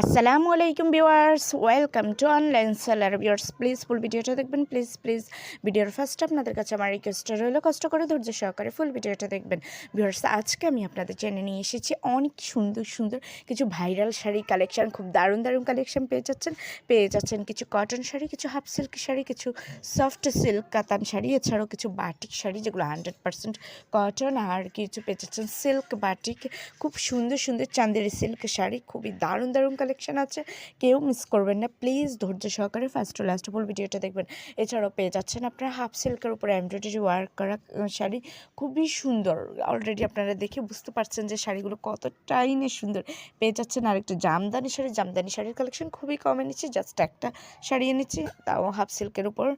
আসসালামু আলাইকুম viewers welcome to online seller viewers please full ভিডিওটা দেখবেন। প্লিজ প্লিজ ভিডিওর ফার্স্ট আপনাদের কাছে আমার রিকোয়েস্ট রইল। কষ্ট করে ধৈর্য সহকারে ফুল ভিডিওটা দেখবেন। ভিউয়ার্স আজকে আমি আপনাদের জেনে নিয়ে এসেছি অনেক সুন্দর সুন্দর কিছু ভাইরাল শাড়ি কালেকশন খুব দারুণ দারুণ কালেকশন পেয়ে যাচ্ছেন। পেয়ে যাচ্ছেন কিছু কটন শাড়ি, কিছু হাফ সিল্ক শাড়ি, কিছু সফট সিল্ক কাতান শাড়ি, এছাড়াও কিছু বাটিক শাড়ি, যেগুলো হান্ড্রেড পার্সেন্ট কটন আর কিছু পেয়ে যাচ্ছেন সিল্ক বাটিক খুব সুন্দর সুন্দর চান্দেরি সিল্ক শাড়ি। খুবই দারুণ দারুণ কালেকশন আছে। কেউ মিস করবেন না। প্লিজ ধৈর্য সহকারে ফার্স্ট টু লাস্ট ফুল ভিডিওটা দেখবেন। এছাড়াও পেয়ে যাচ্ছেন আপনারা হাফ সিল্কের উপরে এমব্রয়ডারি ওয়ার্ক করা শাড়ি। খুবই সুন্দর। অলরেডি আপনারা দেখে বুঝতে পারছেন যে শাড়িগুলো কতটাই না সুন্দর। পেয়ে যাচ্ছেন আরেকটা জামদানি শাড়ি। জামদানি শাড়ির কালেকশন খুবই কম এনেছি জাস্ট একটা শাড়ি এনেছি তাও হাফ সিল্কের উপর।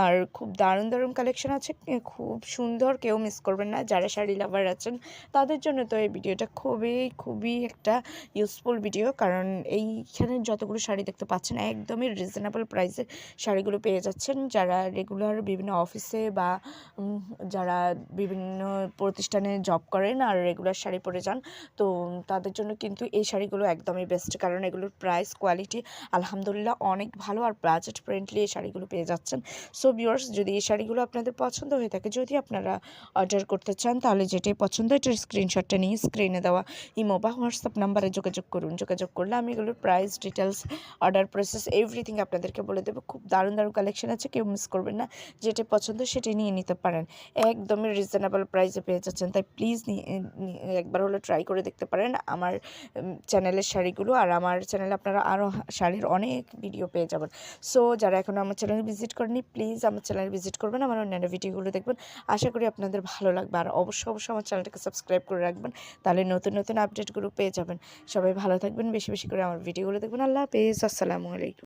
আর খুব দারুণ দারুণ কালেকশন আছে। খুব সুন্দর। কেউ মিস করবেন না। যারা শাড়ি লাভার আছেন, তাদের জন্য তো এই ভিডিওটা খুবই খুবই একটা ইউজফুল ভিডিও কারণ এইখানে যতগুলো শাড়ি দেখতে পাচ্ছেন, একদমই রিজনেবল প্রাইসে শাড়িগুলো পেয়ে যাচ্ছেন। যারা রেগুলার বিভিন্ন অফিসে বা যারা বিভিন্ন প্রতিষ্ঠানে জব করেন আর রেগুলার শাড়ি পরে যান, তো তাদের জন্য কিন্তু এই শাড়িগুলো একদমই বেস্ট কারণ এগুলোর প্রাইস কোয়ালিটি আলহামদুলিল্লাহ অনেক ভালো আর বাজেট ফ্রেন্ডলি এই শাড়িগুলো পেয়ে যাচ্ছেন। সো ভিউয়ার্স যদি এই শাড়িগুলো আপনাদের পছন্দ হয়ে থাকে, যদি আপনারা অর্ডার করতে চান, তাহলে যেটাই পছন্দ এটার স্ক্রিনশটটা নিয়ে স্ক্রিনে দেওয়া ইমো বা হোয়াটসঅ্যাপ নাম্বারে যোগাযোগ করুন। যোগাযোগ করলে আমি এগুলোর price details order process everything আপনাদেরকে বলে দেবো। খুব দারুণ দারুণ কালেকশন আছে, কেউ মিস করবেন না। যেটা পছন্দ সেটি নিয়ে নিতে পারেন। একদমই রিজনেবল প্রাইসে পেয়ে যাচ্ছেন। তাই প্লিজ একবার হলে ট্রাই করে দেখতে পারেন আমার চ্যানেলের শাড়িগুলো। আর আমার চ্যানেলে আপনারা আরও শাড়ির অনেক ভিডিও পেয়ে যাবেন। সো যারা এখনও আমার চ্যানেল ভিজিট করেনি প্লিজ আমার চ্যানেল ভিজিট করবেন, আমার অন্যান্য ভিডিওগুলো দেখবেন। আশা করি আপনাদের ভালো লাগবে। আর অবশ্যই অবশ্যই আমার চ্যানেলটাকে সাবস্ক্রাইব করে রাখবেন। তাহলে নতুন নতুন আপডেটগুলো পেয়ে যাবেন। সবাই ভালো থাকবেন, বেশি বেশি করে আমার ভিডিওগুলো দেখবেন। আল্লাহ হাফেজ। আসসালামু আলাইকুম।